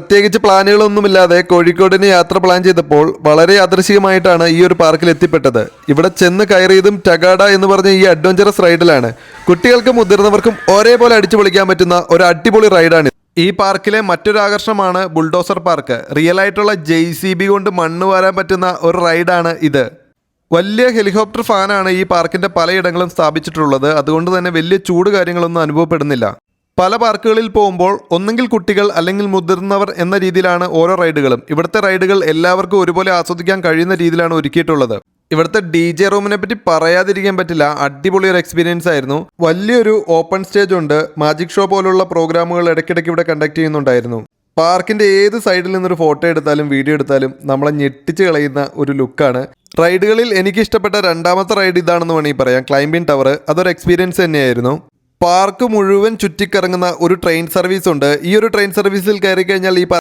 പ്രത്യേകിച്ച് പ്ലാനുകളൊന്നുമില്ലാതെ കോഴിക്കോടിന് യാത്ര പ്ലാൻ ചെയ്തപ്പോൾ വളരെ യാദൃശികമായിട്ടാണ് ഈ ഒരു പാർക്കിൽ എത്തിപ്പെട്ടത്. ഇവിടെ ചെന്ന് കയറിയതും ടഗാഡ എന്ന് പറഞ്ഞ ഈ അഡ്വഞ്ചറസ് റൈഡിലാണ്. കുട്ടികൾക്കും മുതിർന്നവർക്കും ഒരേപോലെ അടിച്ചു പൊളിക്കാൻ പറ്റുന്ന ഒരു അടിപൊളി റൈഡാണ് ഈ പാർക്കിലെ മറ്റൊരു ആകർഷണമാണ് ബുൾഡോസർ പാർക്ക്. റിയൽ ആയിട്ടുള്ള ജെ സി ബി കൊണ്ട് മണ്ണ് വരാൻ പറ്റുന്ന ഒരു റൈഡാണ് ഇത്. വലിയ ഹെലികോപ്റ്റർ ഫാനാണ് ഈ പാർക്കിന്റെ പലയിടങ്ങളും സ്ഥാപിച്ചിട്ടുള്ളത്. അതുകൊണ്ട് തന്നെ വലിയ ചൂട് കാര്യങ്ങളൊന്നും അനുഭവപ്പെടുന്നില്ല. പല പാർക്കുകളിൽ പോകുമ്പോൾ ഒന്നെങ്കിൽ കുട്ടികൾ അല്ലെങ്കിൽ മുതിർന്നവർ എന്ന രീതിയിലാണ് ഓരോ റൈഡുകളും. ഇവിടുത്തെ റൈഡുകൾ എല്ലാവർക്കും ഒരുപോലെ ആസ്വദിക്കാൻ കഴിയുന്ന രീതിയിലാണ് ഒരുക്കിയിട്ടുള്ളത്. ഇവിടുത്തെ ഡി ജെ റൂമിനെ പറ്റി പറയാതിരിക്കാൻ പറ്റില്ല. അടിപൊളി ഒരു എക്സ്പീരിയൻസ് ആയിരുന്നു. വലിയൊരു ഓപ്പൺ സ്റ്റേജ് ഉണ്ട്. മാജിക് ഷോ പോലുള്ള പ്രോഗ്രാമുകൾ ഇടയ്ക്കിടയ്ക്ക് ഇവിടെ കണ്ടക്ട് ചെയ്യുന്നുണ്ടായിരുന്നു. പാർക്കിന്റെ ഏത് സൈഡിൽ നിന്നൊരു ഫോട്ടോ എടുത്താലും വീഡിയോ എടുത്താലും നമ്മളെ ഞെട്ടിച്ച് കളയുന്ന ഒരു ലുക്കാണ് റൈഡുകളിൽ എനിക്ക് ഇഷ്ടപ്പെട്ട രണ്ടാമത്തെ റൈഡ് ഇതാണെന്ന് വേണമെങ്കിൽ പറയാം. ക്ലൈംബിംഗ് ടവർ അതൊരു എക്സ്പീരിയൻസ് തന്നെയായിരുന്നു. പാർക്ക് മുഴുവൻ ചുറ്റിക്കറങ്ങുന്ന ഒരു ട്രെയിൻ സർവീസ് ഉണ്ട്. ഈ ഒരു ട്രെയിൻ സർവീസിൽ കയറി കഴിഞ്ഞാൽ ഈ